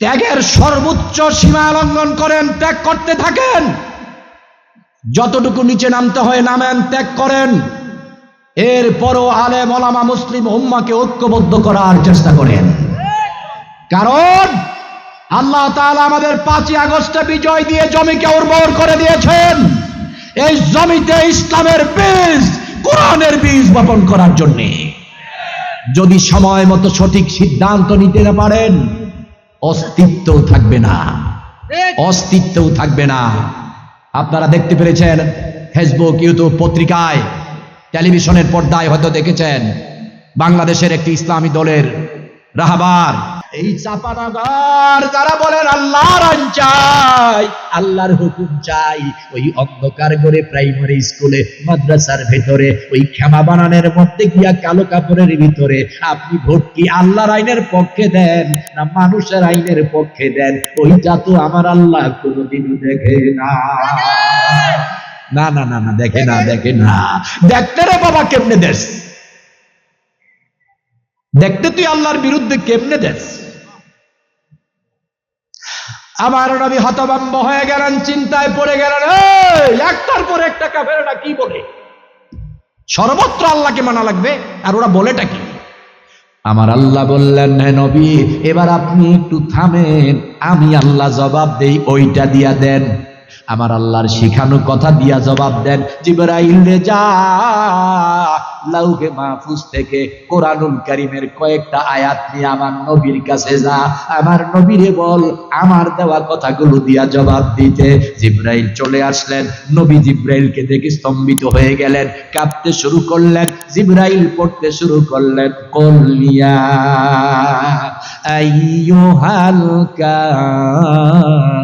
ত্যাগের সর্বোচ্চ সীমা লঙ্ঘন করেন, ত্যাগ করতে থাকেন। যতটুকু নিচে নামতে হয় নামেন, ত্যাগ করেন। এরপরও আলে মলামা মুসলিম উম্মাকে ঐক্যবদ্ধ করার চেষ্টা করেন। কারণ আল্লাহ আমাদের পাঁচই আগস্টে বিজয় দিয়ে জমিকে উর্বর করে দিয়েছেন। এই জমিতে ইসলামের বীজ, কোরআনের বীজ বপন করার জন্যে। যদি সময় মতো সঠিক সিদ্ধান্ত নিতে না পারেন অস্তিত্ব থাকবে না। অস্তিত্বও থাকবে না। আপনারা দেখতে পেরেছেন ফেসবুক, ইউটিউব পত্রিকায়, টেলিভিশনের পর্দায় হয়তো দেখেছেন, বাংলাদেশের একটি ইসলামী দলের রাহাবার এই চাপানগর যারা বলেন আল্লাহর চাই, আল্লাহর হুকুম চাই, ওই অন্ধকার করে প্রাইমারি স্কুলে মাদ্রাসার ভেতরে, ওই ক্ষমা বানানের মধ্যে গিয়া কালো কাপড়ের ভিতরে, আপনি ভোট কি আল্লাহর আইনের পক্ষে দেন না মানুষের আইনের পক্ষে দেন? ওইটা তো আমার আল্লাহ কোনোদিনও দেখে না। না না না না, দেখে না দেখে না। দেখতে রে বাবা, কেমনে দেশ? দেখতে তুই আল্লাহর বিরুদ্ধে কেমনে দেশ? আমার নবী হতভম্ব হয়ে গেলেন, চিন্তায় পড়ে গেলেন একটার পর একটা কাফেরা কি বলে? সর্বত্র আল্লাহকে মানা লাগবে, আর ওরা বলেটা কি? আমার আল্লাহ বললেন, হে নবী, এবার আপনি একটু থামেন, আমি আল্লাহ জবাব দেই, ওইটা দিয়া দেন। আমার আল্লাহর শিখানো কথা দিয়া জবাব দেন, জিবরাইল রে যা লাউকে মাহফুজ থেকে কোরআনুল কারিমের কয়েকটা আয়াত নিয়ে আমার নবীর কাছে যা, আমার নবীরে বল, আমার দেওয়া কথাগুলো দিয়া জবাব দিতে। জিব্রাইল চলে আসলেন, নবী জিব্রাইলকে দেখে স্তম্ভিত হয়ে গেলেন, কাঁপতে শুরু করলেন, জিব্রাইল পড়তে শুরু করলেন কলিয়া আইয়ুহাল কাফিরুন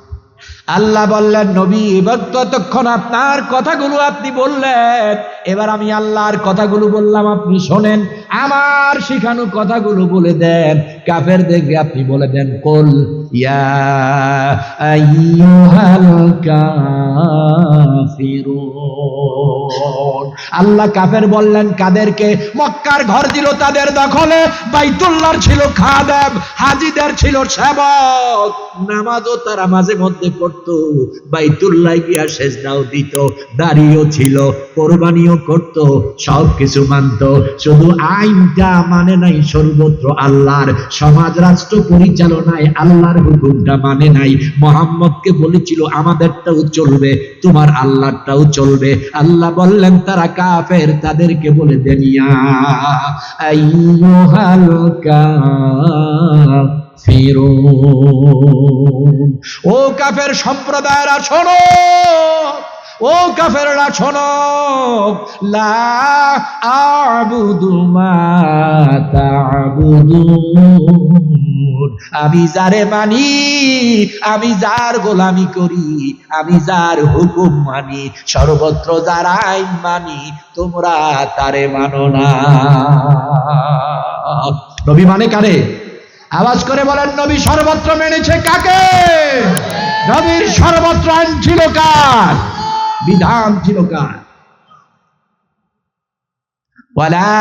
আল্লাহ বললেন, নবী, এবার ততক্ষণ আপনার কথাগুলো আপনি বললেন। এবার আমি আল্লাহর কথাগুলো বললাম, আপনি শোনেন। আমার শিখানো কথাগুলো বলে দেন। কাফের দেখবে আপনি বলে দেন, কল আল্লাহ কাফের বললেন, কাদেরকে? মক্কার ঘর দিল তাদের দখলে, বাইতুল্লাহর ছিল খাদেম, হাজিদের ছিল সেবক। নামাজও তারা মাঝে মধ্যে পড়তো বাইতুল্লাহ গিয়া সেজদাও দিত দাঁড়িয়েও ছিল, কোরবানিও করত সব কিছু মানত। শুধু আইনটা মানে নাই, সর্বত্র আল্লাহর সমাজ রাষ্ট্র পরিচালনায় আল্লাহর হুকুমটা মানে নাই। মোহাম্মদকে বলেছিল, আমাদেরটাও চলবে, তোমার আল্লাহটাও চলবে। আল্লাহ বললেন, তারা কাফের, তাদেরকে বলে আইয়ুহাল ও কাফের সম্প্রদায়েরা শোনো। ও কাফেররা শোনো। লা আমি যারে মানি, আমি যার গোলামি করি, আমি যার হুকুম মানি, সর্বত্র যার আইন মানি, তোমরা তারে মানো না। নবী মানে কারে? আওয়াজ করে বলেন, নবী সর্বত্র মেনেছে কাকে? নবীর সর্বত্র আইন ছিল কার? বিধান ছিল কার ولا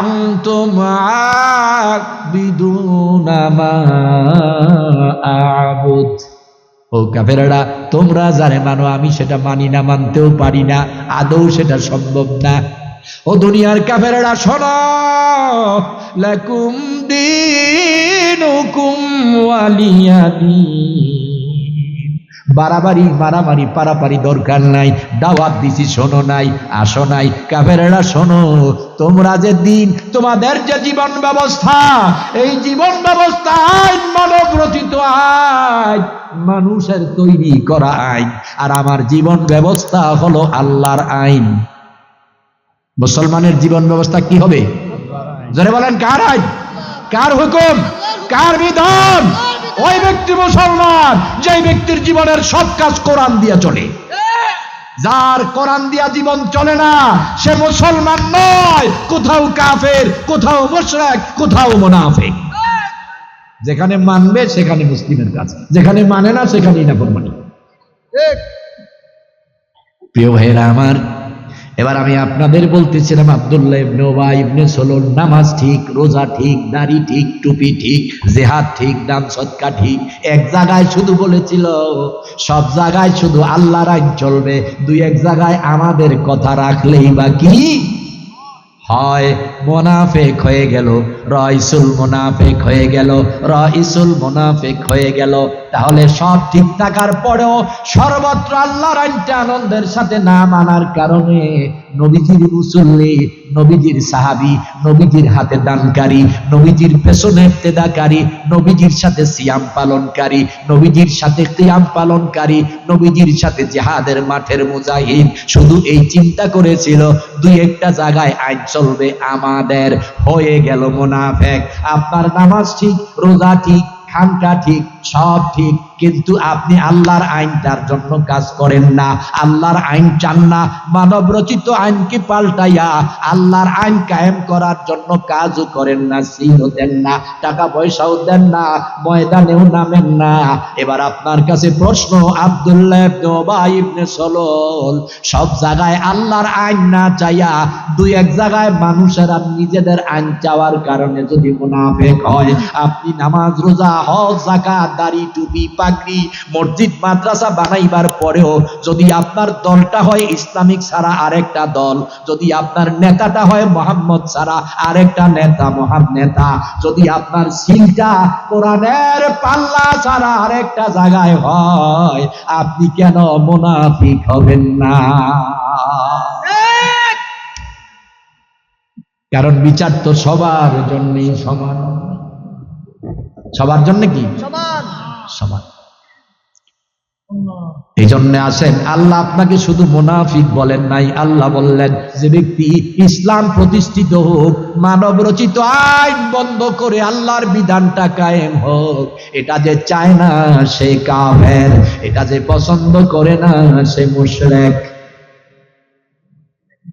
أنتم عابدون ما أعبد ও কাফেরারা তোমরা যারে মানো আমি সেটা মানি না মানতেও পারি না আদৌ সেটা সম্ভব না ও দুনিয়ার কাফেরারা শোনো লাকুম দিনুকুম ওয়ালিয়া দিন বাড়াবাড়ি, মারামারি, পারাপারি দরকার নাই, দাওয়াত দিছি, শোনো নাই, আসো নাই। কাফেরেরা, শোনো, তোমরা যে দিন তোমাদের যে জীবন ব্যবস্থা, এই জীবন ব্যবস্থা আইন মানব রচিত আইন, মানুষের তৈরি করা আইন। আর আমার জীবন ব্যবস্থা হলো আল্লাহর আইন। মুসলমানের জীবন ব্যবস্থা কি হবে? জোরে বলেন, কার আইন? কার হুকুম? কার বিধান? ওই ব্যক্তি মুসলমান যে ব্যক্তির জীবনের সব কাজ কোরআন দিয়া চলে। যার কোরআন দিয়া জীবন চলে না সে মুসলমান নয় কোথাও কাফের কোথাও মুশরিক কোথাও মুনাফিক। যেখানে মানবে সেখানে মুসলিমের কাজ যেখানে মানে না সেখানেই না ফরমানি প্রিয় ভাইয়েরা আমার এবার আমি আপনাদের বলতেছিলাম আবদুল্লাহ ইবনে ওবাই ইবনে সলুল, নামাজ ঠিক, রোজা ঠিক, দাড়ি ঠিক, টুপি ঠিক, জেহাদ ঠিক, দান সৎকা ঠিক। এক জায়গায় শুধু বলেছিল, সব জায়গায় শুধু আল্লাহর আইন চলবে, দুই এক জায়গায় আমাদের কথা রাখলেই বা কি? হয়, মোনাফেক হয়ে গেল। রইসুল মোনাফেক হয়ে গেল, রইসুল মোনাফেক হয়ে গেল। তাহলে সব ঠিক থাকার পরেও সর্বত্র আল্লাহর আইনটা আনন্দের সাথে না মানার কারণে নবীজির মুসল্লি নবীজির সাহাবি, নবীজির হাতে দানকারী, নবীজির পেছনে ইফতেদাকারী নবীজির সাথে সিয়াম পালনকারী, নবীজির সাথে কিয়াম পালনকারী, নবীজির সাথে জেহাদের মাঠের মুজাহিদ। শুধু এই চিন্তা করেছিল, দুই একটা জায়গায় আইন চলবে আমাদের। হয়ে গেল মোনাফেক। আপনার নামাজ ঠিক রোজা ঠিক খানটা ঠিক। সব ঠিক, কিন্তু আপনি আল্লাহর আইনটার জন্য কাজ করেন না। আল্লাহর আইন চান না মানব রচিত আইনকে পাল্টাইয়া আল্লাহর আইন কায়েম করার জন্য কাজও করেন না সিলও দেন না, টাকা পয়সাও দেন না, ময়দানেও নামেন না। এবার আপনার কাছে প্রশ্ন, আব্দুল্লাহ সব জায়গায় আল্লাহর আইন না চাইয়া দুই এক জায়গায় মানুষেরা নিজেদের আইন চাওয়ার কারণে যদি মুনাফেক হয়, আপনি নামাজ, রোজা, হজ জাকাত দাড়ি টুপি, পাগড়ি, মসজিদ, মাদ্রাসা বানাইবার পরেও যদি আপনার দলটা হয় ইসলামিক ছাড়া আরেকটা দল, যদি আপনার নেতাটা হয় মোহাম্মদ ছাড়া আরেকটা নেতা, মহান নেতা, যদি আপনার সিলটা কোরআনের পাল্লা ছাড়া আরেকটা জায়গায় হয়, আপনি কেন মুনাফিক হবেন না? কারণ বিচার তো সবার জন্যই সমান। সবার জন্য কি? সমান সমান। এই জন্য আসেন আল্লাহ আপনাকে শুধু মোনাফিক বলেন নাই আল্লাহ বললেন যে ব্যক্তি ইসলাম প্রতিষ্ঠিত হোক মানব রচিত আইন বন্ধ করে আল্লাহর বিধানটা কায়েম হোক এটা যে চায় না সে কাফের এটা যে পছন্দ করে না সে মুশরিক।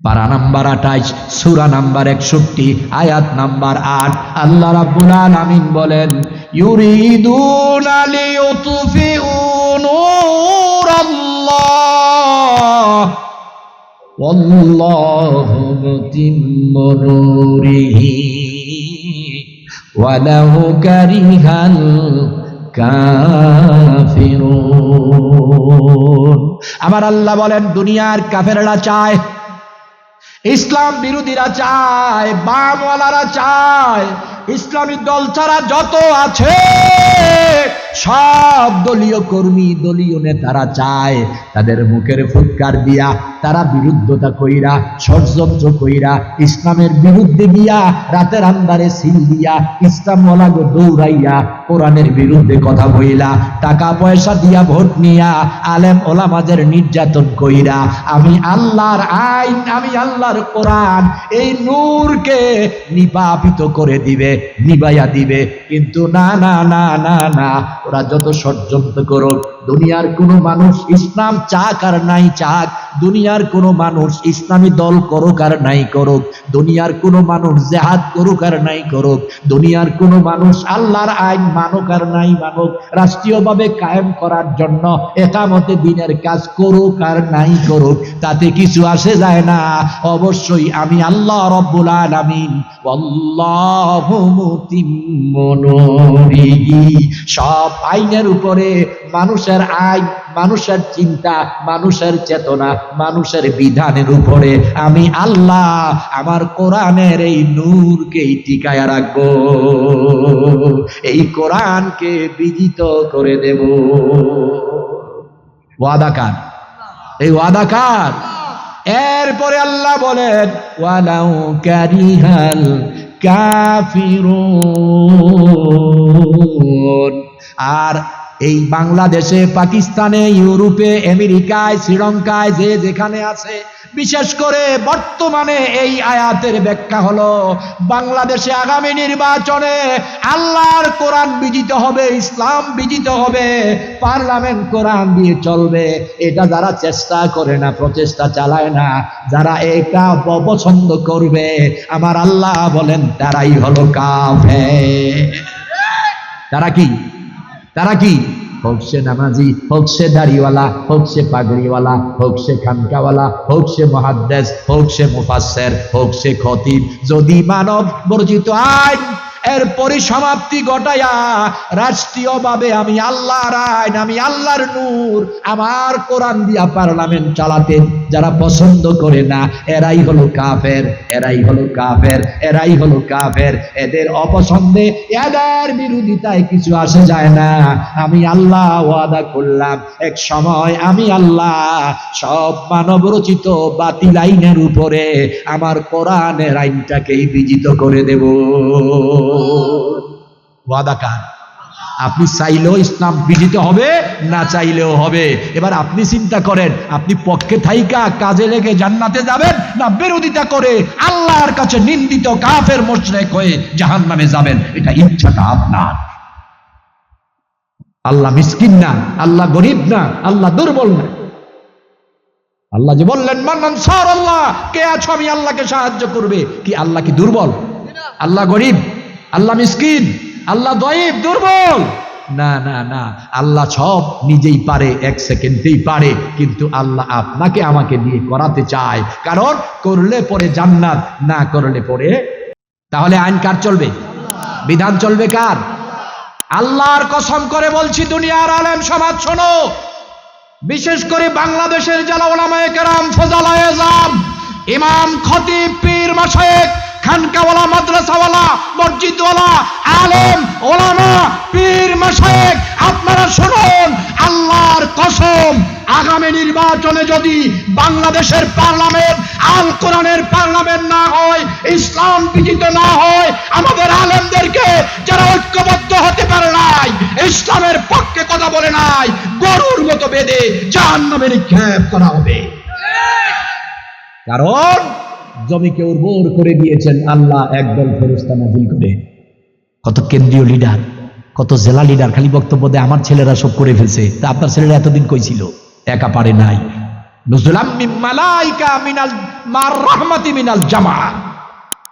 পারা নাম্বার আঠাইশ, সুরা নাম্বার একষট্টি, আয়াত নাম্বার আট। আল্লাহ রাব্বুল আলামিন বলেন, ইউরিদুন আলিয়ুতফিউ নূর আল্লাহ ওয়াল্লাহু মুতিম্মু নূরিহি। ওয়ালাহু কারিহাল কাফিরুন। আমার আল্লাহ বলেন, দুনিয়ার কাফেররা চায় ইসলাম বিরোধীরা চায়, বামওয়ালারা চায়, ইসলামী দল ছাড়া যত আছে, সব দলীয় কর্মী, দলীয় নেতারা চায়। তাদের মুখের ফুৎকার দিয়া তারা বিরুদ্ধতা কইরা, ষড়যন্ত্র কইরা, ইসলামের বিরুদ্ধে গিয়া রাতের আন্দারে সিল দিয়া ইসলাম দৌড়াইয়া কোরআনের বিরুদ্ধে কথা বইলা, টাকা পয়সা দিয়া ভোট নিয়া, আলেম ওলামাদের নির্যাতন কইরা, আমি আল্লাহর আইন, আমি আল্লাহর কোরআন, এই নূরকে নিপাপিত করে দিবে, নিবাইয়া দিবে। কিন্তু না না না না না, ওরা যত ষড়যন্ত্র করুক দুনিয়ার কোনো মানুষ ইসলাম চাক আর নাই চাক, দুনিয়ার কোনো মানুষ ইসলামী দল করুক আর নাই করুক, দুনিয়ার কোনো মানুষ জেহাদ করুক আর নাই করুক, দুনিয়ার কোনো মানুষ আল্লাহর আইন মানুক আর নাই মানুক, রাষ্ট্রীয়ভাবে কায়েম করার জন্য একামতে দিনের কাজ করুক আর নাই করুক, তাতে কিছু আসে যায় না। অবশ্যই আমি আল্লাহ রব্বুল আলামিন সব আইনের উপরে মানুষের আইন মানুষের চিন্তা, মানুষের চেতনা, মানুষের বিধানের উপরে আমি আল্লাহ আমার কোরআনের এই নূরকেই টিকায় রাখব। এই কোরআনকে বিজিত করে দেব। ওয়াদাকার এই ওয়াদাকার এরপরে আল্লাহ বলেন, ওয়ালাউ কারিহাল কাফিরুন। আর এই বাংলাদেশে, পাকিস্তানে, ইউরোপে, আমেরিকায়, শ্রীলঙ্কায়, যে যেখানে আছে, বিশেষ করে বর্তমানে এই আয়াতের ব্যাখ্যা হলো, বাংলাদেশে আগামী নির্বাচনে আল্লাহর কোরআন বিজিত হবে, ইসলাম বিজিত হবে, পার্লামেন্ট কোরআন দিয়ে চলবে। এটা যারা চেষ্টা করে না, প্রচেষ্টা চালায় না, যারা এটা অপছন্দ করবে, আমার আল্লাহ বলেন, তারাই হলো কাফে তারা কি? তারা কি? হোক সে নামাজি, হোক সে দাড়িওয়ালা, হোক সে পাগড়িওয়ালা, হোক সে খানকাওয়ালা, হোক সে মহাদ্দেশ, হোক সে মুফাসের হোক সে খতিব। যদি মানব বর্জিত আইন এর পরিসমাপ্তি ঘটায়া রাষ্ট্রীয়ভাবে আমি আল্লাহর আইন, আমি আল্লাহর নূর, আমার কোরআন দিয়া পার্লামেন্ট চালাতে যারা পছন্দ করে না, এরাই হলো কাফের, এরাই হলো কাফের, এরাই হলো কাফের। এদের অপছন্দে, এদের বিরোধিতায় কিছু আসে যায় না। আমি আল্লাহ ওয়াদা করলাম, এক সময় আমি আল্লাহ সব মানব রচিত বাতিল আইনের উপরে আমার কোরআনের আইনটাকেই বিজিত করে দেব। ওয়াদা কার? আপনি চাইলেও ইসলাম বিজিত হবে, না চাইলেও হবে। এবার আপনি চিন্তা করেন, আপনি পক্ষে থাইকা, কাজে লেগে জান্নাতে যাবেন, না বিরোধিতা করে আল্লাহর কাছে নিন্দিত কাফের মোশরেক হয়ে জাহান নামে যাবেন? এটা ইচ্ছাটা আপনার। আল্লাহ মিসকিন না, আল্লাহ গরিব না, আল্লাহ দুর্বল না। আল্লাহ যে বললেন মান্নান সার আল্লাহ কে আছো, আমি আল্লাহকে সাহায্য করবে? কি আল্লাহ কি দুর্বল? আল্লাহ গরিব। আল্লাহ মিসকিন, আল্লাহ দয়েব, দুর্বল। না না না, আল্লাহ সব নিজেই পারে, এক সেকেন্ডেই পারে, কিন্তু আল্লাহ আপনাকে আমাকে দিয়ে করাতে চায়। কারণ করলে পরে জান্নাত, না করলে পরে তাহলে আইন কার চলবে? বিধান চলবে কার? আল্লাহর কসম করে বলছি, দুনিয়ার আলেম সমাজ শোনো। বিশেষ করে বাংলাদেশের যারা কেরাম, ফজালায়ে ইমাম খতিব পীর মাশায়েখ খানকাওয়ালা, মাদ্রাসাওয়ালা, মসজিদওয়ালা, আলেম, ওলামা, পীর, মাশায়েখ, আপনারা শুনুন, আল্লাহর কসম, আগামী নির্বাচনে যদি বাংলাদেশের পার্লামেন্ট, আল কোরআনের পার্লামেন্ট না হয়, ইসলাম বিজিত না হয়, আমাদের আলেমদেরকে যারা ঐক্যবদ্ধ হতে পারে নাই, ইসলামের পক্ষে কথা বলে নাই, গরুর মতো বেঁধে জাহান্নামে নিক্ষেপ করা হবে। কারণ জমিকে উর্বর করে দিয়েছেন আল্লাহ, একদল ফেরস্তা নাজিল করে। কত কেন্দ্রীয় লিডার কত জেলা লিডার খালি বক্তব্য দেয়, আমার ছেলেরা সব করে ফেলছে। তা আপনার ছেলেরা এতদিন কই ছিল? একা পারে নাই।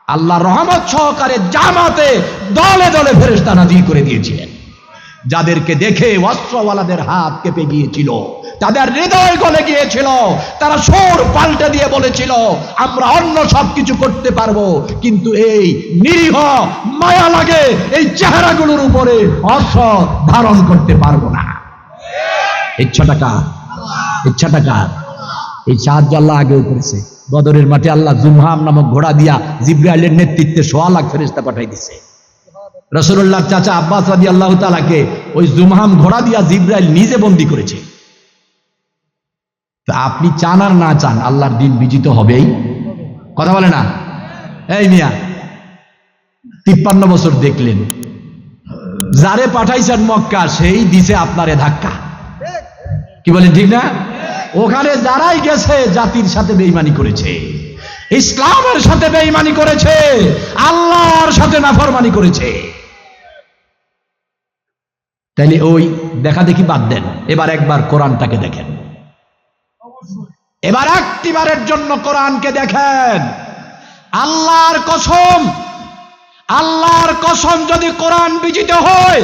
আল্লাহ রহমত সহকারে জামাতে দলে দলে ফেরেশতা নাজিল করে দিয়েছিলেন। যাদেরকে দেখে অস্ত্রওয়ালাদের হাত কেঁপে গিয়েছিল। তাদের হৃদয় গলে গিয়েছিল। তারা সোর পাল্টে দিয়ে বলেছিল, আমরা অন্য সব কিছু করতে পারব, কিন্তু এই নিরীহ মায়া লাগে, এই চেহারাগুলোর উপরে অস্ত্র ধারণ করতে পারব না। ইচ্ছাটা কার? ইচ্ছাটা কার? এই সাহায্য আল্লাহ আগেও করেছে। বদরের মাঠে আল্লাহ জুমহাম নামক ঘোড়া দিয়া জিব্রাইলের নেতৃত্বে সোয়া লাখ ফেরেস্তা পাঠাই দিছে। রসুল্লাহ চাচা আব্বাস রাজি আল্লাহ তালাকে ওই জুমহাম ঘোড়া দিয়া জিব্রাইল নিজে বন্দি করেছে। আপনি চান আর না চান, আল্লাহর দিন বিজিত হবেই। কথা বলে না? এই মিয়া, তিপ্পান্ন বছর দেখলেন। যারে পাঠাইছেন মক্কা, সেই দিছে আপনারে ধাক্কা। কি বলেন ঠিক না? ওখানে যারাই গেছে, জাতির সাথে বেইমানি করেছে, ইসলামের সাথে বেইমানি করেছে, আল্লাহর সাথে নাফরমানি করেছে। তাইলে ওই দেখা দেখি বাদ দেন, এবার একবার কোরআনটাকে দেখেন। এবার একটিবারের জন্য কোরআনকে দেখেন। আল্লাহর কসম আল্লাহর কসম যদি কোরআন বিজিত হয়,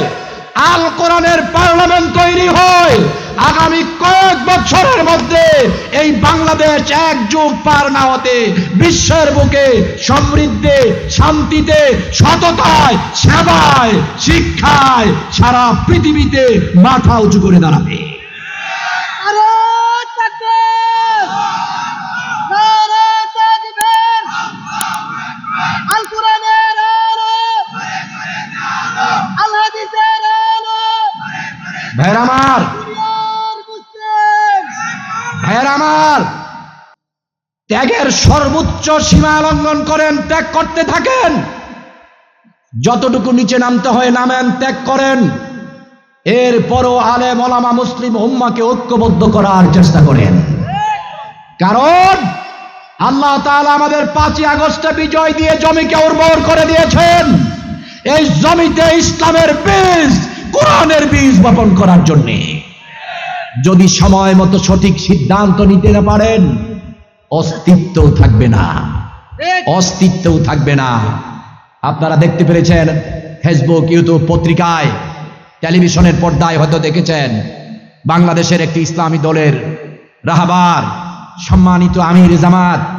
আল কোরআনের পার্লামেন্ট তৈরি হয়, আগামী কয়েক বছরের মধ্যে এই বাংলাদেশ এক যুগ পার না হতে বিশ্বের বুকে সমৃদ্ধে, শান্তিতে, সততায়, সেবায়, শিক্ষায় সারা পৃথিবীতে মাথা উঁচু করে দাঁড়াবে। সর্বোচ্চ সীমা লঙ্ঘন করেন, ত্যাগ করতে থাকেন। যতটুকু নিচে নামতে হয় নামেন, ত্যাগ করেন। এরপরও আলে মলামা মুসলিম উম্মাকে ঐক্যবদ্ধ করার চেষ্টা করেন। কারণ আল্লাহ তাআলা আমাদের পাঁচই আগস্টে বিজয় দিয়ে জমিকে উর্বর করে দিয়েছেন। এই জমিতে ইসলামের বীজ, কোরআনের বীজ বপন করার জন্যে। যদি সময় মতো সঠিক সিদ্ধান্ত নিতে না পারেন অস্তিত্বও থাকবে না। অস্তিত্ব অস্তিত্বও থাকবে না। আপনারা দেখতে পেরেছেন ফেসবুক ইউটিউব পত্রিকায় টেলিভিশনের পর্দায় হয়তো দেখেছেন বাংলাদেশের একটি ইসলামী দলের রাহাবার সম্মানিত আমির জামাত।